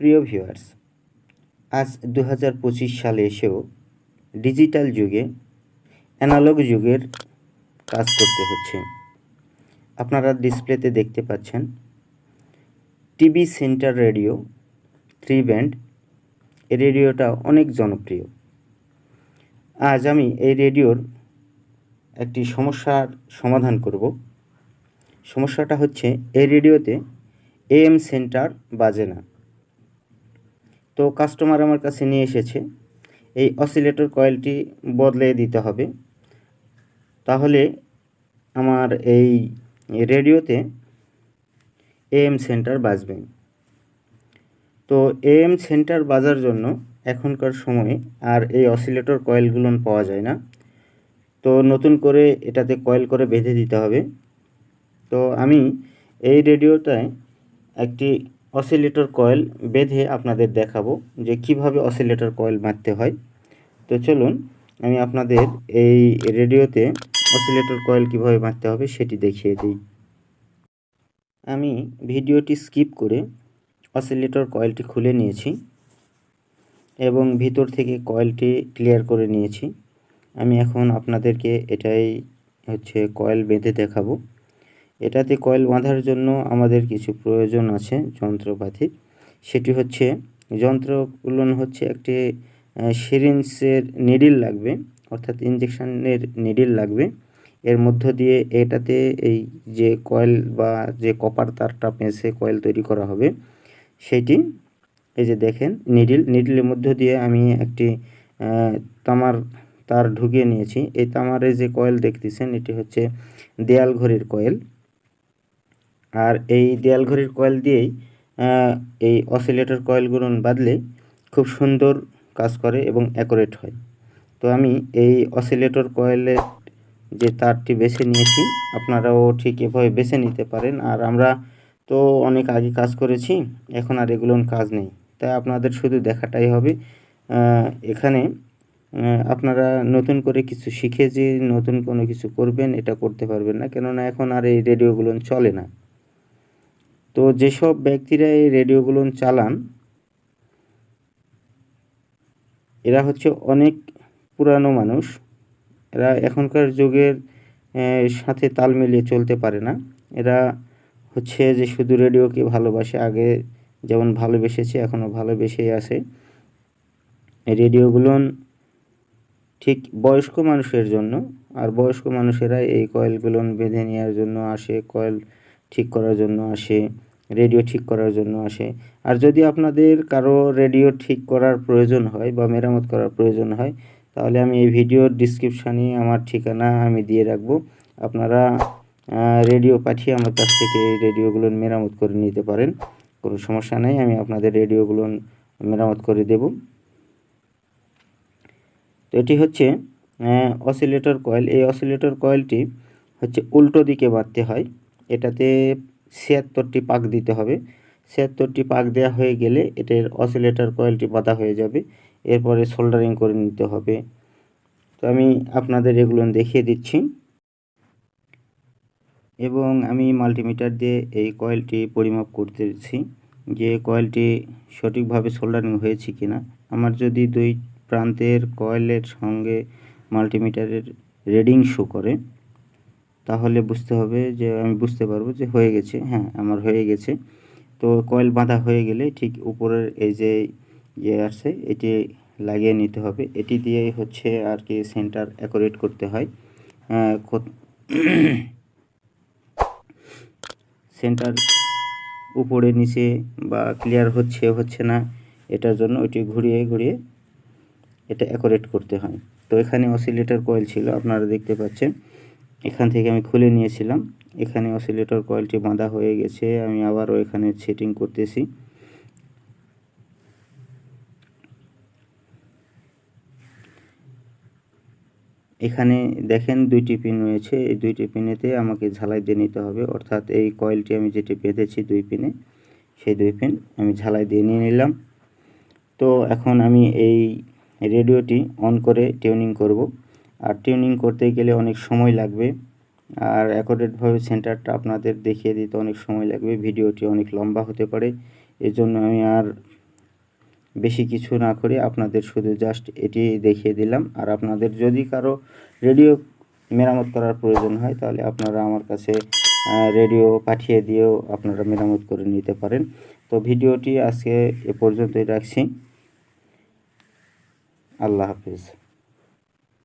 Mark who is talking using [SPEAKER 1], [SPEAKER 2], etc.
[SPEAKER 1] প্রিয় ভিউয়ার্স, আজ দু হাজার পঁচিশ সালে এসেও ডিজিটাল যুগে, অ্যানালগ যুগের কাজ করতে হচ্ছে। আপনারা ডিসপ্লেতে দেখতে পাচ্ছেন TV center radio, three band. এই রেডিওটা অনেক জনপ্রিয়। আজ আমি এই রেডিওর একটি সমস্যার সমাধান করব। সমস্যাটা হচ্ছে, এই রেডিওতে এএম সেন্টার বাজে না। তো কাস্টমার আমার কাছে নিয়ে এসেছে। এই অসিলেটর কয়েলটি বদলে দিতে হবে। তাহলে আমার এই রেডিওতে এএম সেন্টার বাজবে। তো এএম সেন্টার বাজার জন্য এখনকার সময়ে আর এই অসিলেটর কয়েলগুলো পাওয়া যায় না। তো নতুন করে এটাতে কয়েল করে বেঁধে দিতে হবে। তো আমি এই রেডিওটায় একটি অসিলেটর কয়েল বেঁধে আপনাদের দেখাবো যে কীভাবে অসিলেটর কয়েল মারতে হয়। তো চলুন, আমি আপনাদের এই রেডিওতে অসিলেটর কয়েল কীভাবে মারতে হবে সেটি দেখিয়ে দিই। আমি ভিডিওটি স্কিপ করে অসিলেটর কয়েলটি খুলে নিয়েছি এবং ভিতর থেকে কয়েলটি ক্লিয়ার করে নিয়েছি। আমি এখন আপনাদেরকে এটাই হচ্ছে কয়েল বেঁধে দেখাবো। এটাতে কয়েল বাঁধার জন্য আমাদের কিছু প্রয়োজন আছে যন্ত্রপাতি সেটি হচ্ছে, যন্ত্রগুলো হচ্ছে একটি সিরিঞ্জের নিডিল লাগবে, অর্থাৎ ইঞ্জেকশনের নিডিল লাগবে। এর মধ্য দিয়ে এটাতে এই যে কয়েল বা যে কপার তারটা পেঁচে কয়েল তৈরি করা হবে, সেটি, এই যে দেখেন নিডিল নিডিলের মধ্য দিয়ে আমি একটি তামার তার ঢুকিয়ে নিয়েছি। এই তামারে যে কয়েল দেখতেছেন, এটি হচ্ছে দেয়াল ঘড়ির কয়েল। আর এই দেয়াল ঘড়ির কয়েল দিয়েই এই অসিলেটর কয়েলগুলো বাদলে খুব সুন্দর কাজ করে এবং অ্যাকোরেট হয়। তো আমি এই অসিলেটর কয়েলের যে তারটি বেছে নিয়েছি, আপনারাও ঠিক এভাবে বেছে নিতে পারেন। আর আমরা তো অনেক আগে কাজ করেছি, এখন আর এগুলোর কাজ নেই। তাই আপনাদের শুধু দেখাটাই হবে এখানে আপনারা নতুন করে কিছু শিখে যে নতুন কোনো কিছু করবেন, এটা করতে পারবেন না। কেননা এখন আর এই রেডিওগুলো চলে না। তো যেসব ব্যক্তিরা এই রেডিওগুলো চালান, এরা হচ্ছে অনেক পুরানো মানুষ। এরা এখনকার যুগের সাথে তাল মিলিয়ে চলতে পারে না। এরা হচ্ছে যে শুধু রেডিওকে ভালোবাসে, আগে যেমন ভালোবেসেছে, এখনও ভালোবেসেই আছে। রেডিওগুলো ঠিক বয়স্ক মানুষের জন্য, আর বয়স্ক মানুষেরা এই কয়েলগুলো বেঁধে নেওয়ার জন্য আসে। কয়েল ঠিক করার জন্য আসে রেডিও ঠিক করার জন্য আসে। আর যদি আপনাদের কারও রেডিও ঠিক করার প্রয়োজন হয় বা মেরামত করার প্রয়োজন হয়, তাহলে আমি এই ভিডিওর ডিসক্রিপশানে আমার ঠিকানা আমি দিয়ে রাখব। আপনারা রেডিও পাঠিয়ে আমার কাছ থেকে এই রেডিওগুলো মেরামত করে নিতে পারেন। কোনো সমস্যা নেই, আমি আপনাদের রেডিওগুলো মেরামত করে দেব। তো এটি হচ্ছে অসিলেটর কয়েল এই অসিলেটর কয়েলটি হচ্ছে উল্টো দিকে বাঁধতে হয়। এটাতে ছিয়াত্তরটি পাক দিতে হবে। ছিয়াত্তরটি পাক দেওয়া হয়ে গেলে এটার অসিলেটার কয়েলটি বাঁধা হয়ে যাবে। এরপরে সোল্ডারিং করে নিতে হবে। তো আমি আপনাদের এগুলো দেখিয়ে দিচ্ছি। এবং আমি মাল্টিমিটার দিয়ে এই কয়েলটি পরিমাপ করতেছি যে কয়েলটি সঠিকভাবে সোল্ডারিং হয়েছে কিনা। আমার যদি দুই প্রান্তের কয়েলের সঙ্গে মাল্টিমিটারের রিডিং শো করে তাহলে বুঝতে হবে যে, আমি বুঝতে পারব যে হয়ে গেছে হ্যাঁ আমার হয়ে গেছে। তো কয়েল বাঁধা হয়ে গেলে ঠিক উপরের এই যে ইয়ে আছে, এটি লাগিয়ে নিতে হবে। এটি দিয়েই হচ্ছে আর কি সেন্টার অ্যাকোরেট করতে হয়। সেন্টার উপরে, নিচে বা ক্লিয়ার হচ্ছে হচ্ছে না, এটার জন্য ওইটি ঘুরিয়ে ঘুরিয়ে এটা অ্যাকোরেট করতে হয়। তো এখানে অসিলেটর কয়েল ছিল, আপনারা দেখতে পাচ্ছেন। এখান থেকে আমি খুলে নিয়েছিলাম। এখানে অসিলেটর কয়েলটি বাঁধা হয়ে গেছে। আমি আবারও এখানে সেটিং করতেছি। এখানে দেখেন দুইটি পিন রয়েছে। এই দুইটি পিনেতে আমাকে ঝালাই দিয়ে নিতে হবে। অর্থাৎ এই কয়েলটি আমি যেটি বেঁধেছি দুই পিনে সেই দুই পিন আমি ঝালাই দিয়ে নিয়ে নিলাম। তো এখন আমি এই রেডিওটি অন করে টিউনিং করব। আর টিউনিং করতে গেলে অনেক সময় লাগবে। আর অ্যাকোরেটভাবে সেন্টারটা আপনাদের দেখিয়ে দিতে অনেক সময় লাগবে। ভিডিওটি অনেক লম্বা হতে পারে। এজন্য আমি আর বেশি কিছু না করে আপনাদের শুধু জাস্ট এটি দেখিয়ে দিলাম। আর আপনাদের যদি কারও রেডিও মেরামত করার প্রয়োজন হয়, তাহলে আপনারা আমার কাছে রেডিও পাঠিয়ে দিয়েও আপনারা মেরামত করে নিতে পারেন। তো ভিডিওটি আজকে এ পর্যন্তই রাখছি। আল্লাহ হাফিজ।